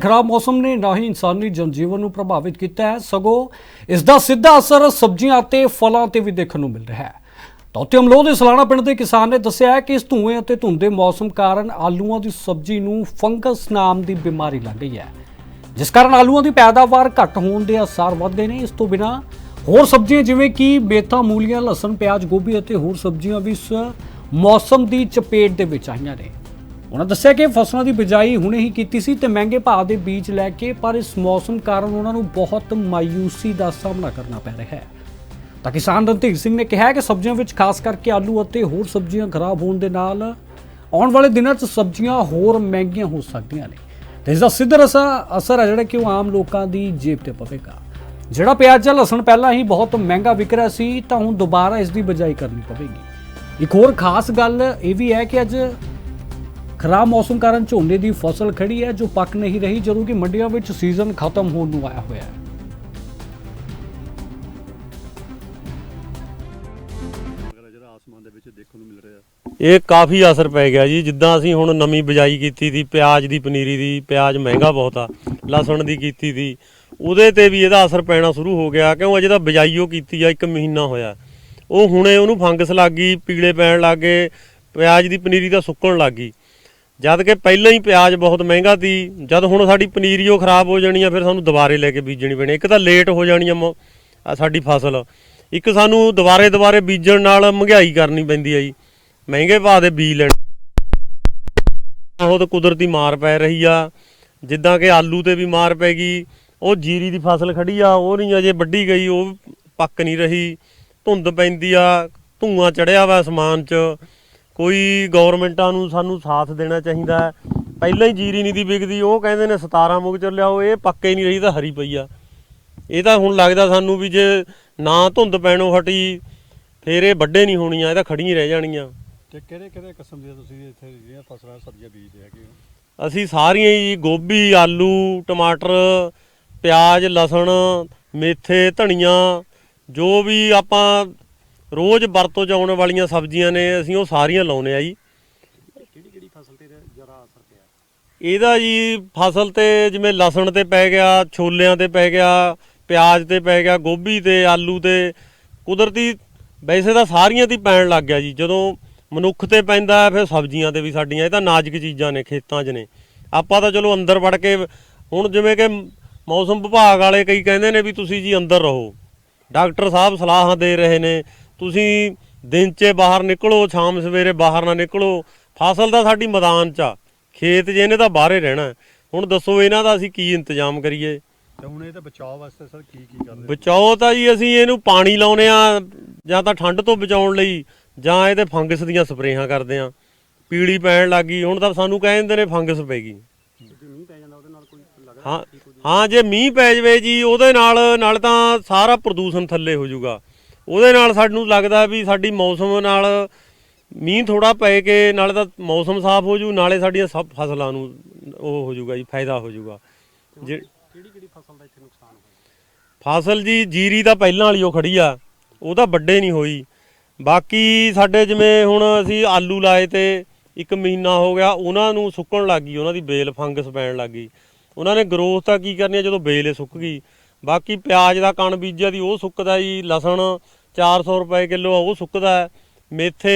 ਖਰਾਬ ਮੌਸਮ ਨੇ ਨਾ ਹੀ ਇਨਸਾਨੀ ਜਨਜੀਵਨ ਨੂੰ ਪ੍ਰਭਾਵਿਤ ਕੀਤਾ ਹੈ। ਸਗੋਂ ਇਸ ਦਾ ਸਿੱਧਾ ਅਸਰ ਸਬਜ਼ੀਆਂ ਅਤੇ ਫਲਾਂ ਤੇ ਵੀ ਦੇਖਣ ਨੂੰ ਮਿਲ ਰਿਹਾ ਹੈ। ਤੌਤੇ ਅਮਲੋਹ ਦੇ ਸਲਾਣਾ ਪਿੰਡ ਦੇ ਕਿਸਾਨ ਨੇ ਦੱਸਿਆ ਹੈ ਕਿ ਇਸ ਧੂਏ ਅਤੇ ਧੁੰਦ ਦੇ ਮੌਸਮ ਕਾਰਨ ਆਲੂਆਂ ਦੀ ਸਬਜ਼ੀ ਨੂੰ ਫੰਗਸ ਨਾਮ ਦੀ ਬਿਮਾਰੀ ਲੱਗ ਗਈ ਹੈ। ਜਿਸ ਕਾਰਨ ਆਲੂਆਂ ਦੀ ਪੈਦਾਵਾਰ ਘੱਟ ਹੋਣ ਦੇ ਅਸਾਰ ਵੱਧ ਗਏ ਨੇ। ਇਸ ਤੋਂ ਬਿਨਾ ਹੋਰ ਸਬਜ਼ੀਆਂ ਜਿਵੇਂ ਕਿ ਮੇਥਾ, ਮੂਲੀਆਂ, ਲਸਣ, ਪਿਆਜ਼, ਗੋਭੀ ਅਤੇ ਹੋਰ ਸਬਜ਼ੀਆਂ ਵੀ ਇਸ ਮੌਸਮ ਦੀ ਚਪੇਟ ਦੇ ਵਿੱਚ ਆਈਆਂ ਨੇ। ਉਹਨਾਂ ਦੱਸਿਆ ਕਿ ਫਸਲਾਂ ਦੀ ਬਿਜਾਈ ਹੁਣੇ ਹੀ ਕੀਤੀ ਸੀ ਤੇ ਮਹਿੰਗੇ ਭਾਅ ਦੇ ਬੀਜ ਲੈ ਕੇ, ਪਰ ਇਸ ਮੌਸਮ ਕਾਰਨ ਉਹਨਾਂ ਨੂੰ ਬਹੁਤ ਮਾਯੂਸੀ ਦਾ ਸਾਹਮਣਾ ਕਰਨਾ ਪੈ ਰਿਹਾ ਹੈ। ਤਾਂ ਕਿਸਾਨ ਰਣਧੀਰ ਸਿੰਘ ਨੇ ਕਿਹਾ ਕਿ ਸਬਜ਼ੀਆਂ ਵਿੱਚ ਖਾਸ ਕਰਕੇ ਆਲੂ ਅਤੇ ਹੋਰ ਸਬਜ਼ੀਆਂ ਖਰਾਬ ਹੋਣ ਦੇ ਨਾਲ ਆਉਣ ਵਾਲੇ ਦਿਨਾਂ 'ਚ ਸਬਜ਼ੀਆਂ ਹੋਰ ਮਹਿੰਗੀਆਂ ਹੋ ਸਕਦੀਆਂ ਨੇ। ਤੇ ਇਸ ਦਾ ਸਿੱਧਾ ਅਸਰ ਅਸਰ ਹੈ ਜਿਹੜਾ ਕਿ ਉਹ ਆਮ ਲੋਕਾਂ ਦੀ ਜੇਬ ਤੇ ਪਵੇਗਾ। ਜਿਹੜਾ ਪਿਆਜ਼ ਜਾਂ ਲਸਣ ਪਹਿਲਾਂ ਹੀ ਬਹੁਤ ਮਹਿੰਗਾ ਵਿਕ ਰਿਹਾ ਸੀ, ਤਾਂ ਹੁਣ ਦੁਬਾਰਾ ਇਸ ਦੀ ਬਿਜਾਈ ਕਰਨੀ ਪਵੇਗੀ। ਇੱਕ ਹੋਰ ਖਾਸ ਗੱਲ ਇਹ ਵੀ ਹੈ ਕਿ ਅੱਜ ਖਰਾਬ ਮੌਸਮ ਕਾਰਨ ਝੋਨੇ ਦੀ ਫਸਲ ਖੜੀ ਹੈ, ਜੋ ਪੱਕ ਨਹੀਂ ਰਹੀ। ਜਦੋਂ ਕਿ ਮੰਡੀਆਂ ਵਿੱਚ ਸੀਜ਼ਨ ਖਤਮ ਹੋਣ ਨੂੰ ਆਇਆ ਹੋਇਆ ਹੈ। ਇਹ ਕਾਫੀ ਅਸਰ ਪੈ ਗਿਆ ਜੀ। ਜਿੱਦਾਂ ਅਸੀਂ ਹੁਣ ਨਵੀਂ ਬਿਜਾਈ ਕੀਤੀ ਸੀ, ਪਿਆਜ਼ ਦੀ, ਪਨੀਰੀ ਦੀ, ਪਿਆਜ਼ ਮਹਿੰਗਾ ਬਹੁਤ ਆ, ਲਸਣ ਦੀ ਕੀਤੀ ਸੀ। ਉਹਦੇ ਤੇ ਵੀ ਇਹਦਾ ਅਸਰ ਪੈਣਾ ਸ਼ੁਰੂ ਹੋ ਗਿਆ, ਕਿਉਂ ਅਜੇ ਤਾਂ ਬਿਜਾਈ ਉਹ ਕੀਤੀ ਆ, ਇੱਕ ਮਹੀਨਾ ਹੋਇਆ। ਉਹ ਹੁਣੇ ਉਹਨੂੰ ਫੰਗਸ ਲੱਗ ਗਈ, ਪੀਲੇ ਪੈਣ ਲੱਗ ਗਏ, ਪਿਆਜ਼ ਦੀ, ਪਨੀਰੀ ਤਾਂ ਸੁੱਕਣ ਲੱਗ ਗਈ। ਜਦ ਕਿ ਪਹਿਲਾਂ ਹੀ ਪਿਆਜ਼ ਬਹੁਤ ਮਹਿੰਗਾ ਸੀ, ਜਦ ਹੁਣ ਸਾਡੀ ਪਨੀਰੀ ਉਹ ਖਰਾਬ ਹੋ ਜਾਣੀ ਆ, ਫਿਰ ਸਾਨੂੰ ਦੁਬਾਰੇ ਲੈ ਕੇ ਬੀਜਣੀ ਪੈਣੀ ਇੱਕ ਤਾਂ ਲੇਟ ਹੋ ਜਾਣੀ ਆ ਮ- ਸਾਡੀ ਫਸਲ। ਇੱਕ ਸਾਨੂੰ ਦੁਬਾਰੇ ਦੁਬਾਰੇ ਬੀਜਣ ਨਾਲ ਮਹਿੰਗਾਈ ਕਰਨੀ ਪੈਂਦੀ ਆ ਜੀ। ਮਹਿੰਗੇ ਭਾਅ ਦੇ ਬੀਜ ਲੈਣ। ਬਹੁਤ ਕੁਦਰਤੀ ਮਾਰ ਪੈ ਰਹੀ ਆ। ਜਿੱਦਾਂ ਕਿ ਆਲੂ ਤੇ ਵੀ ਮਾਰ ਪੈ ਗਈ, ਉਹ ਜੀਰੀ ਦੀ ਫਸਲ ਖੜੀ ਆ, ਉਹ ਨਹੀਂ ਅਜੇ ਵੱਢੀ ਗਈ, ਉਹ ਪੱਕ ਨਹੀਂ ਰਹੀ। ਧੁੰਦ ਪੈਂਦੀ ਆ, ਧੂਆਂ ਚੜਿਆ ਵਾ ਅਸਮਾਨ 'ਚ। ਕੋਈ ਗਵਰਨਮੈਂਟਾਂ ਨੂੰ ਸਾਨੂੰ ਸਾਥ ਦੇਣਾ ਚਾਹੀਦਾ ਹੈ। ਪਹਿਲਾਂ ਹੀ ਜੀਰੀ ਨਹੀਂ ਦੀ ਵਿਕਦੀ ਉਹ ਕਹਿੰਦੇ ਨੇ 17 ਮੁਗ ਚ ਲਿਆਓ ਇਹ ਪੱਕੇ ਨਹੀਂ ਰਹੀ ਤਾਂ ਹਰੀ ਪਈ ਆ। ਇਹ ਤਾਂ ਹੁਣ ਲੱਗਦਾ ਸਾਨੂੰ ਵੀ ਜੇ ਨਾ ਧੁੰਦ ਪੈਣੋਂ ਹਟੀ ਫੇਰ ਇਹ ਵੱਡੇ ਨਹੀਂ ਹੋਣੀਆਂ ਇਹ ਤਾਂ ਖੜੀਆਂ ਰਹਿ ਜਾਣੀਆਂ। ਤੇ ਕਿਹੜੇ ਕਿਹੜੇ ਕਿਸਮ ਦੀਆਂ ਤੁਸੀਂ ਇੱਥੇ ਜਿਹੜੀਆਂ ਫਸਲਾਂ ਸਬਜ਼ੀਆਂ ਬੀਜਦੇ ਹੈਗੇ ਹੋ? ਅਸੀਂ ਸਾਰੀਆਂ ਹੀ ਗੋਭੀ ਆਲੂ ਟਮਾਟਰ ਪਿਆਜ਼ ਲਸਣ ਮੇਥੇ ਧਨੀਆ ਜੋ ਵੀ ਆਪਾਂ ਰੋਜ਼ ਵਰਤੋਂ ਚ ਆਉਣ ਵਾਲੀਆਂ ਸਬਜ਼ੀਆਂ ਨੇ ਅਸੀਂ ਉਹ ਸਾਰੀਆਂ ਲਾਉਨੇ ਆ ਜੀ। ਕਿਹੜੀ ਕਿਹੜੀ ਫਸਲ ਤੇ ਜ਼ਿਆਦਾ ਅਸਰ ਪਿਆ? ਇਹਦਾ ਜੀ ਫਸਲ ਤੇ ਜਿਵੇਂ ਲਸਣ ਤੇ ਪੈ ਗਿਆ ਛੋਲਿਆਂ ਤੇ ਪੈ ਗਿਆ ਪਿਆਜ਼ ਤੇ ਪੈ ਗਿਆ ਗੋਭੀ ਤੇ ਆਲੂ ਤੇ ਕੁਦਰਤੀ ਵੈਸੇ ਤਾਂ ਸਾਰੀਆਂ ਤੇ ਪੈਣ ਲੱਗ ਗਿਆ ਜੀ। ਜਦੋਂ ਮਨੁੱਖ ਤੇ ਪੈਂਦਾ ਫਿਰ ਸਬਜ਼ੀਆਂ ਤੇ ਵੀ ਸਾਡੀਆਂ ਇਹ ਤਾਂ ਨਾਜ਼ੁਕ ਚੀਜ਼ਾਂ ਨੇ ਖੇਤਾਂ 'ਚ ਨੇ। ਆਪਾਂ ਤਾਂ ਚਲੋ ਅੰਦਰ ਵੜ ਕੇ ਹੁਣ ਜਿਵੇਂ ਕਿ ਮੌਸਮ ਵਿਭਾਗ ਵਾਲੇ ਕਈ ਕਹਿੰਦੇ ਨੇ ਵੀ ਤੁਸੀਂ ਜੀ ਅੰਦਰ ਰਹੋ। ਡਾਕਟਰ ਸਾਹਿਬ ਸਲਾਹਾਂ ਦੇ ਰਹੇ ਨੇ ਤੁਸੀਂ ਦਿਨ 'ਚ ਬਾਹਰ ਨਿਕਲੋ ਸ਼ਾਮ ਸਵੇਰੇ ਬਾਹਰ ਨਾ ਨਿਕਲੋ ਫਸਲ ਤਾਂ ਸਾਡੀ ਮੈਦਾਨ 'ਚ ਆ। ਖੇਤ 'ਚ ਇਹਨੇ ਤਾਂ ਬਾਹਰੇ ਰਹਿਣਾ। ਹੁਣ ਦੱਸੋ ਇਹਨਾਂ ਦਾ ਅਸੀਂ ਕੀ ਇੰਤਜ਼ਾਮ ਕਰੀਏ? ਤੇ ਹੁਣ ਇਹ ਤਾਂ ਬਚਾਅ ਵਾਸਤੇ ਸਰ ਕੀ ਕੀ ਕਰਦੇ ਬਚਾਓ ਤਾਂ ਜੀ ਅਸੀਂ ਇਹਨੂੰ ਪਾਣੀ ਲਾਉਨੇ ਆ ਜਾਂ ਤਾਂ ਠੰਡ ਤੋਂ ਬਚਾਉਣ ਲਈ ਜਾਂ ਇਹਦੇ ਫੰਗਸ ਦੀਆਂ ਸਪਰੇਹਾਂ ਕਰਦੇ ਆ। ਪੀਲੀ ਪੈਣ ਲੱਗੀ ਹੁਣ ਤਾਂ ਸਾਨੂੰ ਕਹਿੰਦੇ ਨੇ ਫੰਗਸ ਪੈ ਗਈ। ਜੇ ਮੀਂਹ ਪੈ ਜਾਂਦਾ ਉਹਦੇ ਨਾਲ ਕੋਈ ਲੱਗਦਾ ਹਾਂ ਹਾਂ ਜੇ ਮੀਂਹ ਪੈ ਜਵੇ ਜੀ ਉਹਦੇ ਨਾਲ ਨਾਲ ਤਾਂ ਸਾਰਾ ਪ੍ਰਦੂਸ਼ਣ ਥੱਲੇ ਹੋ ਜਾਊਗਾ। ਉਹਦੇ ਨਾਲ ਸਾਨੂੰ ਲੱਗਦਾ ਵੀ ਸਾਡੀ ਮੌਸਮ ਨਾਲ ਮੀਂਹ ਥੋੜਾ ਪੈ ਕੇ ਨਾਲੇ ਤਾਂ ਮੌਸਮ ਸਾਫ਼ ਹੋ ਜੂ ਨਾਲੇ ਸਾਡੀਆਂ ਸਭ ਫਸਲਾਂ ਨੂੰ ਉਹ ਹੋ ਜਾਊਗਾ ਜੀ ਫਾਇਦਾ ਹੋ ਜਾਊਗਾ ਜੇ ਕਿਹੜੀ ਕਿਹੜੀ ਫਸਲ ਦਾ ਇੱਥੇ ਨੁਕਸਾਨ ਹੋਇਆ? ਫਸਲ ਜੀ ਜੀਰੀ ਤਾਂ ਪਹਿਲਾਂ ਵਾਲੀ ਉਹ ਖੜੀ ਆ ਉਹ ਤਾਂ ਵੱਡੇ ਨਹੀਂ ਹੋਈ। ਬਾਕੀ ਸਾਡੇ ਜਿਵੇਂ ਹੁਣ ਅਸੀਂ ਆਲੂ ਲਾਏ ਤੇ ਇੱਕ ਮਹੀਨਾ ਹੋ ਗਿਆ ਉਹਨਾਂ ਨੂੰ ਸੁੱਕਣ ਲੱਗ ਗਈ ਉਹਨਾਂ ਦੀ ਬੇਲ ਫੰਗਸ ਪੈਣ ਲੱਗ ਗਈ। ਉਹਨਾਂ ਨੇ ਗਰੋਥ ਤਾਂ ਕੀ ਕਰਨੀ ਜਦੋਂ ਬੇਲ ਸੁੱਕ ਗਈ ਬਾਕੀ ਪਿਆਜ਼ ਦਾ ਕਣ ਬੀਜਿਆ ਦੀ ਉਹ ਸੁੱਕਦਾ ਜੀ ਲਸਣ 400 ਰੁਪਏ ਕਿਲੋ ਉਹ ਸੁੱਕਦਾ। ਮੇਥੇ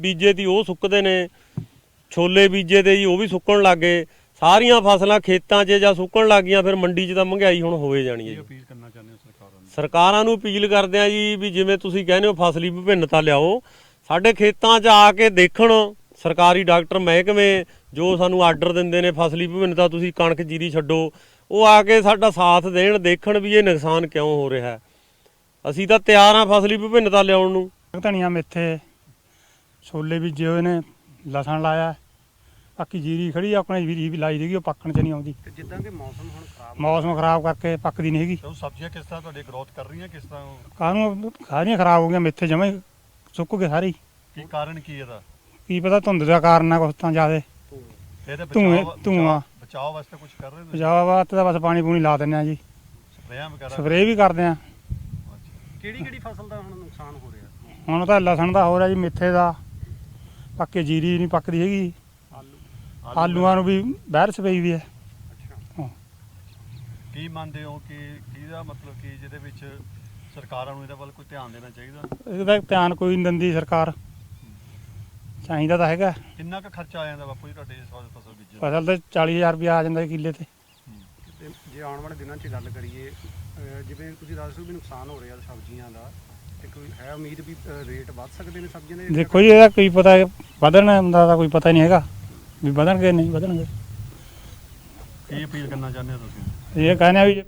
ਬੀਜੇ ਦੀ ਉਹ ਸੁੱਕਦੇ ਨੇ ਛੋਲੇ ਬੀਜੇ ਤੇ ਜੀ ਉਹ ਵੀ ਸੁੱਕਣ ਲੱਗ ਸਾਰੀਆਂ ਫਸਲਾਂ ਖੇਤਾਂ 'ਚ ਜਾਂ ਸੁੱਕਣ ਲੱਗ ਗਈਆਂ ਫਿਰ ਮੰਡੀ 'ਚ ਤਾਂ ਮਹਿੰਗਾਈ ਹੁਣ ਹੋਵੇ ਜਾਣੀ ਹੈ ਅਪੀਲ ਕਰਨਾ ਚਾਹੁੰਦੇ ਹੋ ਸਰਕਾਰਾਂ ਨੂੰ? ਸਰਕਾਰਾਂ ਨੂੰ ਅਪੀਲ ਕਰਦੇ ਆ ਜੀ ਵੀ ਜਿਵੇਂ ਤੁਸੀਂ ਕਹਿੰਦੇ ਹੋ ਫਸਲੀ ਵਿਭਿੰਨਤਾ ਲਿਆਓ ਸਾਡੇ ਖੇਤਾਂ 'ਚ ਆ ਕੇ ਦੇਖਣ ਸਰਕਾਰੀ ਡਾਕਟਰ ਮਹਿਕਮੇ ਜੋ ਸਾਨੂੰ ਆਰਡਰ ਦਿੰਦੇ ਨੇ ਫਸਲੀ ਵਿਭਿੰਨਤਾ ਤੁਸੀਂ ਕਣਕ ਜੀਰੀ ਛੱਡੋ ਉਹ ਆ ਕੇ ਸਾਡਾ ਸਾਥ ਦੇਣ ਦੇਖਣ ਵੀ ਇਹ ਨੁਕਸਾਨ ਕਿਉਂ ਹੋ ਰਿਹਾ ਅਸੀਂ ਤਾਂ ਤਿਆਰ ਆ ਫਸਲੀ ਵਿਭਿੰਨਤਾ ਲਿਆਉਣ ਨੂੰ। ਧਨੀਆ ਮੇਥੇ ਛੋਲੇ ਬੀਜੇ ਹੋਏ ਨੇ ਲਸਣ ਲਾਇਆ ਬਾਕੀ ਜੀਰੀ ਖੜੀ ਆਪਣੇ ਜੀਰੀ ਵੀ ਲਾਈ ਸੀਗੀ ਉਹ ਪੱਕਣ ਚ ਨਹੀਂ ਆਉਂਦੀ। ਤੇ ਜਿੱਦਾਂ ਕਿ ਮੌਸਮ ਹੁਣ ਖਰਾਬ ਮੌਸਮ ਖਰਾਬ ਕਰਕੇ ਪੱਕਦੀ ਨਹੀਂ ਹੈਗੀ। ਤੇ ਉਹ ਸਬਜ਼ੀਆਂ ਕਿਸ ਤਰ੍ਹਾਂ ਤੁਹਾਡੀ ਗਰੋਥ ਕਰ ਰਹੀਆਂ ਕਿਸ ਤਰ੍ਹਾਂ ਕਾਹਨੂੰ ਸਾਰੀਆਂ ਖਰਾਬ ਹੋ ਗਈਆਂ ਮੇਥੇ ਜਮੇ ਸੁੱਕ ਗਏ ਸਾਰੇ। ਕੀ ਕਾਰਨ ਕੀ ਇਹਦਾ? ਕੀ ਪਤਾ ਧੁੰਦ ਦਾ ਕਾਰਨ ਆ ਕੁਛ ਤਾਂ ਜ਼ਿਆਦੇ। ਇਹਦੇ ਧੂੰਏ- ਧੂੰਆਂ। ਬਚਾਅ ਵਾਸਤੇ ਕੁਝ ਕਰ ਰਹੇ ਹੋ ਪੰਜਾਬ ਵਾਸਤੇ ਤਾਂ ਬਸ ਪਾਣੀ ਪੂਣੀ ਲਾ ਦਿੰਦੇ ਆ ਜੀ। ਸਪਰੇਆਂ ਵਗੈਰਾ? ਸਪਰੇਅ ਵੀ ਕਰਦੇ ਆ ਕਿਹੜੀ ਕਿਹੜੀ ਫਸਲ ਦਾ ਹੁਣ ਨੁਕਸਾਨ ਹੋ ਰਿਹਾ? ਹੁਣ ਤਾਂ ਲਸਣ ਦਾ ਹੋ ਰਿਹਾ ਜੀ ਮੇਥੇ ਦਾ। ਬਾਕੀ ਜੀਰੀ ਨਹੀਂ ਪੱਕਦੀ ਹੈਗੀ। ਆਲੂ। ਆਲੂਆਂ ਨੂੰ ਵੀ ਬਹਿਰਸ ਪਈ ਵੀ ਹੈ। ਅੱਛਾ। ਹਾਂ। ਕੀ ਮੰਨਦੇ ਹੋ ਕਿ ਕਿਹਦਾ ਮਤਲਬ ਕਿ ਜਿਹਦੇ ਵਿੱਚ ਸਰਕਾਰਾਂ ਨੂੰ ਇਹਦੇ ਵੱਲ ਕੋਈ ਧਿਆਨ ਦੇਣਾ ਚਾਹੀਦਾ? ਇਹਦਾ ਧਿਆਨ ਕੋਈ ਨਹੀਂ ਦਿੰਦੀ ਸਰਕਾਰ। ਚਾਹੀਦਾ ਤਾਂ ਹੈਗਾ। ਕਿੰਨਾ ਕੁ ਖਰਚਾ ਆ ਜਾਂਦਾ ਬਾਪੂ ਜੀ ਤੁਹਾਡੇ ਇਸ ਵਾਰ ਫਸਲ ਬੀਜਣ ਫਸਲ ਤੇ 40000 ਰੁਪਇਆ ਆ ਜਾਂਦਾ ਕਿੱਲੇ ਤੇ। ਤੇ ਜੇ ਆਉਣ ਵਾਲੇ ਦਿਨਾਂ 'ਚ ਗੱਲ ਕਰੀਏ ਅਹ ਜਿਵੇਂ ਤੁਸੀਂ ਦੱਸ ਰਹੇ ਹੋ ਵੀ ਨੁਕਸਾਨ ਹੋ ਰਿਹਾ ਸਬਜ਼ੀਆਂ ਦਾ ਤੇ ਕੋਈ ਹੈ ਉਮੀਦ ਵੀ ਅਹ ਰੇਟ ਵੱਧ ਸਕਦੇ ਨੇ ਸਬਜ਼ੀਆਂ ਦੇ? ਦੇਖੋ ਜੀ ਇਹਦਾ ਕੋਈ ਪਤਾ ਵਧਣ ਦਾ ਤਾਂ ਕੋਈ ਪਤਾ ਨਹੀਂ ਹੈਗਾ ਵੀ ਵਧਣਗੇ ਨਹੀਂ ਵਧਣਗੇ। ਕੀ ਅਪੀਲ ਕਰਨਾ ਚਾਹੁੰਦੇ ਹੋ ਤੁਸੀਂ? ਇਹ ਕਹਿੰਦੇ ਆ ਵੀ